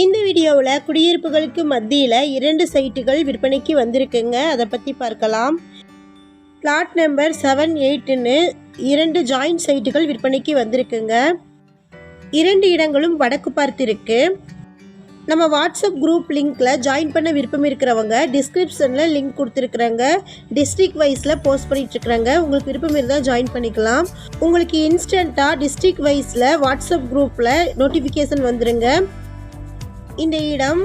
இந்த வீடியோவில் குடியிருப்புகளுக்கு மத்தியில் இரண்டு சைட்டுகள் விற்பனைக்கு வந்திருக்குங்க. அதை பற்றி பார்க்கலாம். பிளாட் நம்பர் செவன் எயிட்டுன்னு இரண்டு ஜாயிண்ட் சைட்டுகள் விற்பனைக்கு வந்திருக்குங்க. இரண்டு இடங்களும் வடக்கு பார்த்துருக்கு. நம்ம வாட்ஸ்அப் குரூப் லிங்க்கில் ஜாயின் பண்ண விருப்பம் இருக்கிறவங்க டிஸ்கிரிப்ஷனில் லிங்க் கொடுத்துருக்குறாங்க. டிஸ்ட்ரிக்ட் வைஸில் போஸ்ட் பண்ணிகிட்ருக்குறாங்க உங்களுக்கு விருப்பம் இருந்தால் ஜாயின் பண்ணிக்கலாம். உங்களுக்கு இன்ஸ்டண்ட்டாக டிஸ்ட்ரிக்ட் வைஸில் வாட்ஸ்அப் குரூப்பில் நோட்டிஃபிகேஷன் வந்துடுங்க இந்த இடம்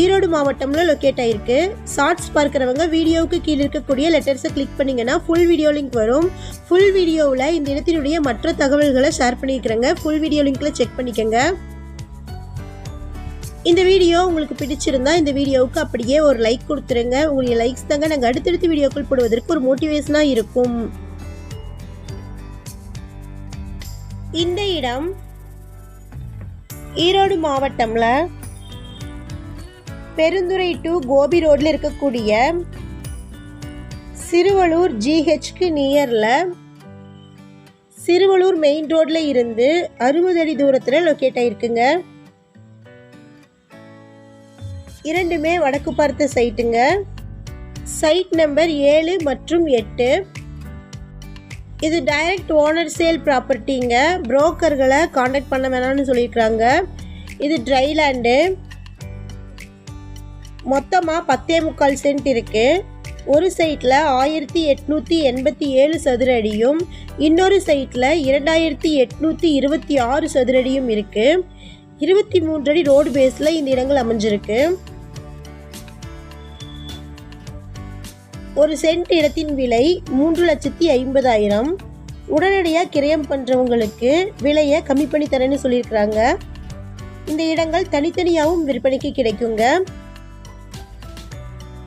ஈரோடு மாவட்டம்ல லொக்கேட் ஆயிருக்கு. ஷார்ட்ஸ் பார்க்குறவங்க வீடியோவுக்கு கீழே இருக்கக்கூடிய லெட்டர்ஸை கிளிக் பண்ணிங்கன்னா ஃபுல் வீடியோ லிங்க் வரும். ஃபுல் வீடியோவில் இந்த இடத்தினுடைய மற்ற தகவல்களை ஷேர் பண்ணியிருக்கிறேங்க ஃபுல் வீடியோ லிங்க்ல செக் பண்ணிக்கோங்க. இந்த வீடியோ உங்களுக்கு பிடிச்சிருந்தா இந்த வீடியோவுக்கு அப்படியே ஒரு லைக் கொடுத்துருங்க. உங்களுடைய லைக்ஸ் தாங்க நாங்கள் அடுத்தடுத்து வீடியோக்கள் போடுவதற்கு ஒரு மோட்டிவேஷனாக இருக்கும். இந்த இடம் ஈரோடு மாவட்டம்ல பெருந்துறை டு கோபி ரோட்ல இருக்கக்கூடிய சிறுவலூர் ஜிஹெச்க்கு நியர்ல சிறுவலூர் மெயின் ரோட்ல இருந்து அறுபது அடி தூரத்தில் லொக்கேட் ஆயிருக்குங்க. இரண்டுமே வடக்கு பார்த்த சைட்டுங்க சைட் நம்பர் ஏழு மற்றும் எட்டு. இது டைரக்ட் ஓனர் சேல் ப்ராப்பர்ட்டிங்க புரோக்கர்களை காண்டாக்ட் பண்ண வேணாம்னு சொல்லியிருக்கிறாங்க. இது ட்ரைலேண்டு மொத்தமாக பத்தே முக்கால் சென்ட் இருக்குது ஒரு சைட்டில் ஆயிரத்தி எட்நூற்றி எண்பத்தி ஏழு சதுர அடியும் இன்னொரு சைட்டில் இரண்டாயிரத்தி எட்நூற்றி இருபத்தி ஆறு சதுர அடியும் இருக்குது இருபத்தி மூன்று அடி ரோடு பேஸில் இந்த இடங்கள் அமைஞ்சிருக்கு. ஒரு சென்ட் இடத்தின் விலை மூன்று லட்சத்தி ஐம்பதாயிரம். உடனடியாக கிரயம் பண்ணுறவங்களுக்கு விலையை கம்மி பண்ணி தரேன்னு சொல்லியிருக்கிறாங்க. இந்த இடங்கள் தனித்தனியாகவும் விற்பனைக்கு கிடைக்குங்க.